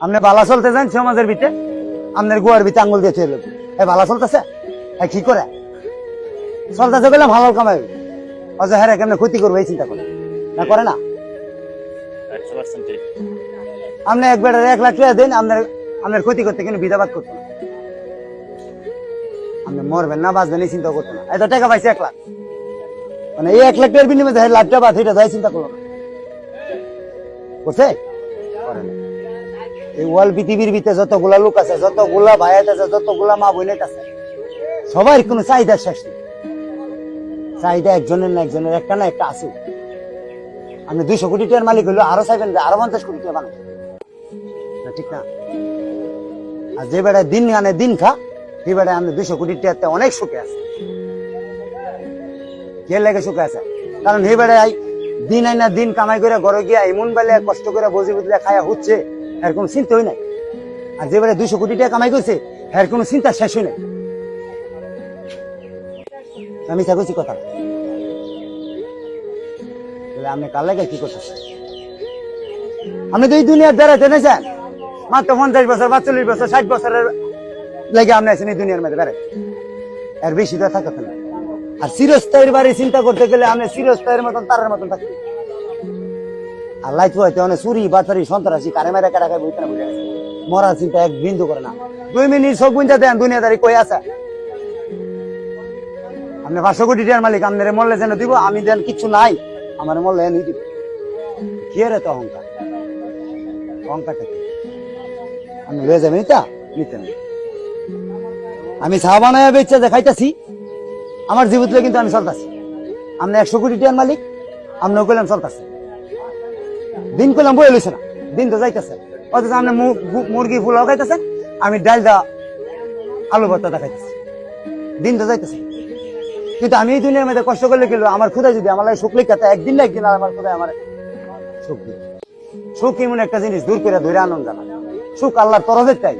আপনি বালা চলতে যান সমাজের ভিতরে আপনার গুয়ার ভিতরে আঙুল দিয়ে থুয়ে লোক এই ভালো চলতেছে? এই কি করে? চলতেছে বলে ভালো কামাই। অজ হ্যাঁ কেমন ক্ষতি করব এই চিন্তা করে? না করে না? আপনি একবার এক লাখ টাকা দিন আপনার আপনার ক্ষতি করতে কিন্তু বিধাবাদ করতো না। আপনি মরবেন না বাঁচবেন এই চিন্তা করতো না। এত টাকা পাইছে এক লাখ। মানে এই এক লাখ টাকার বিনিময়ে টাকা বাদ এটা চিন্তা করল না। করছে? করে না। ওয়াল পৃথিবীর ভিতরে লোক আছে ভাই আছে মা বোন আছে কোনো চাহিদা শেষ নেই। চাহিদা একজনের না একজনের, একটা না একটা আছে। আমি দুইশো কোটি টাকার মালিক হইল, আরও চাইবেন আরও পঞ্চাশ কোটি টাকা ঠিক না? আর যে বেড়ায় দিন আনে, দিন খা, সে বেড়ায় আমি দুইশো কোটি টাকাতে অনেক সুখে আছে। কে লেগে সুখে আছে? কারণ এই বেড়ায় দিন আইনা দিন কামাই করে ঘরে গিয়া এমন বেলে কষ্ট করে বসে বুঝলে খায়া হচ্ছে। এর কোনো হয় নাই। আর যে বেড়ায় দুইশো কোটি টাকা কামাই করছে, এর কোনো চিন্তা শেষ হয় নাই। আমি থাকছি কথা। তাহলে আপনি কার লাগে কি করতেছেন? আপনি তো এই দুনিয়ার বেড়াতে নেছেন মাত্র পঞ্চাশ বছর বা চল্লিশ বছর, ষাট বছরের লেগে আপনি আছেন এই দুনিয়ার মধ্যে বেড়াতে এর বেশি তো থাকতে না। আর চিরস্থায়ীর বাড়ি চিন্তা করতে গেলে আপনি চিরস্থায়ীর মতন তারের মতন থাকতে অনেক চুরি সন্ত্রাসী, কারে খাই বইতে না বুঝে গেছে। মরার চিন্তা এক বিন্দু করে না। দুই মিনিট বুঝতে দেন, দুনিয়াদারি কই আছে? আপনি পাঁচশো কোটি মালিক মরলে যেন দিব, আমি দেন কিচ্ছু নাই, আমার মরলে এনে দিব। কি রে তো অহংকার? অহংকারটা কি? লয়ে যাবেন তা নিতেন আমি চা বানায় বেচে যে খাইতেছি, আমার জীবিত কিন্তু আমি চলতেছি। আপনি একশো কোটি টাকার মালিক, আপনিও কইলাম চলতেছে। দিন কইলাম বই লইছে না। দিন তো যাইতেছে। অথচ আপনি মুরগি ফুল খাইতেছেন আমি ডাল দা আলু ভর্তা দেখাইতেছি। দিন তো যাইতেছে। কিন্তু আমি এই দুনিয়ার মধ্যে কষ্ট করলে গেল আমার খুদা যদি আমার সুখ লিখাতে একদিন না একদিন আমার খুদা আমার সুখ দিবে সুখ এমন একটা জিনিস দূর করে ধরে আনন্দ জানা সুখ আল্লাহর তরফের চাই।